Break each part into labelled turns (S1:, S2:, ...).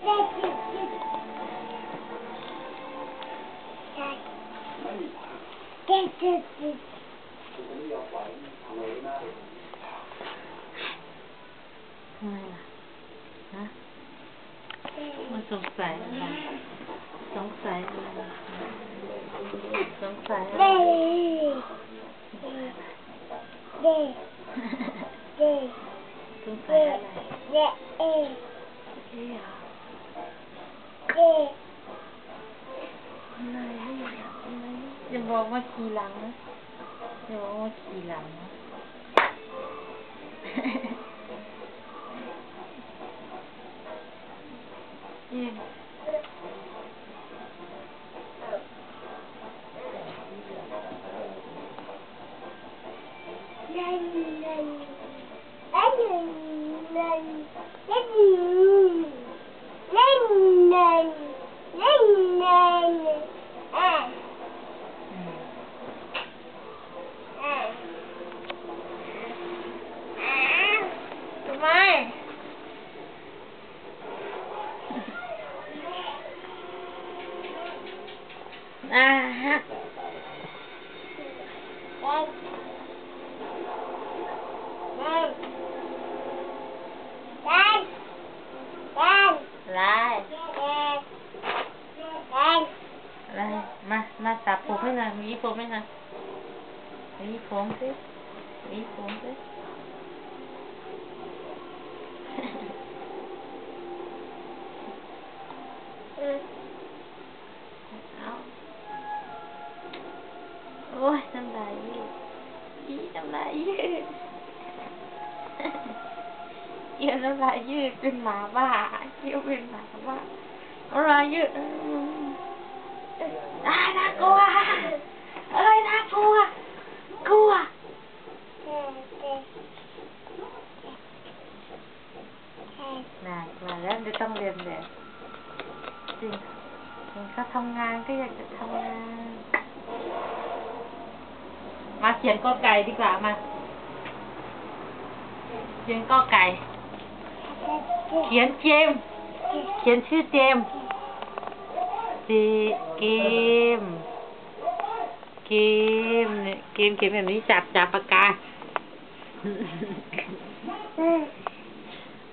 S1: ทำไมล่ะฮะมันสงสัยอะไรสงสัยอะไรสงสัยอะไรสงสัยอะไรเอ๊ะ บอกว่าขี่หลังนะอย่าบอกว่าขี่หลังนะ อ่าฮะอะไรอะไรมา มาตัดผมให้หน่อยมีผมให้หน่อยหวีผมสิหวีผมสิ อ้ยน้ำลายยืดอีน้ำลายยืดเกี่ยวน้ำลายยืดเป็นหมาบ้าเกี่ยวเป็นหมาบ้าน้ำลายยืดอ่าน่ากลัวเอ้ยน่ากลัวกลัวน่ากลัวแล้วจะต้องเรียนแบบจริงเห็นเขาทำงานก็อยากจะทำงาน เขียนกอไก่ดีกว่ามาเขียนกอไก่ เขียนเจมส์เขียนชื่อเจมส์เจเกม เกมเนี่ยเกมเขียนแบบนี้จับจับปากกา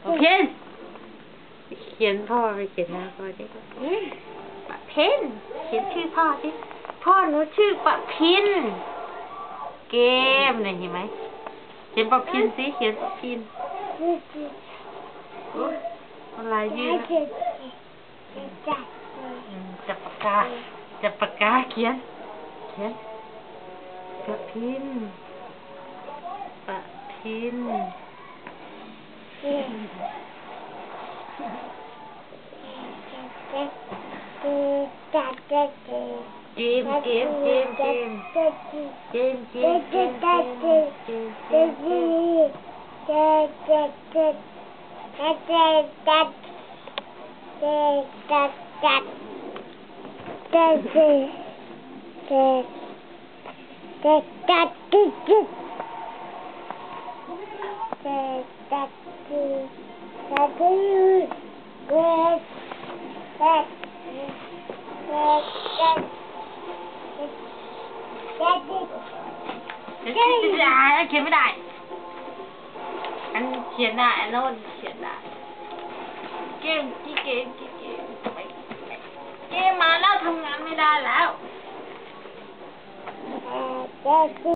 S1: โอเค เขียนพ่อไปเขียนหน้าพ่อดิปะเพนเขียนชื่อพ่อดิพ่อหนูชื่อปะพินเกมเนี่ยเห็นไหมเขียนปะพินสิเขียนปะพินอุ๊ยอะไรยืนอืมจับปากกาจับปากกาเขียนเขียนปะพินปะพินเกมเกม Game, game, game, game. Game, game, game, game, game, game. เขียนไม่ได้เขียนไม่ได้ อันเขียนได้อันโน้นเขียนได้ เกมกี่เกมกี่เกมเกมมาแล้วทำงานไม่ได้แล้ว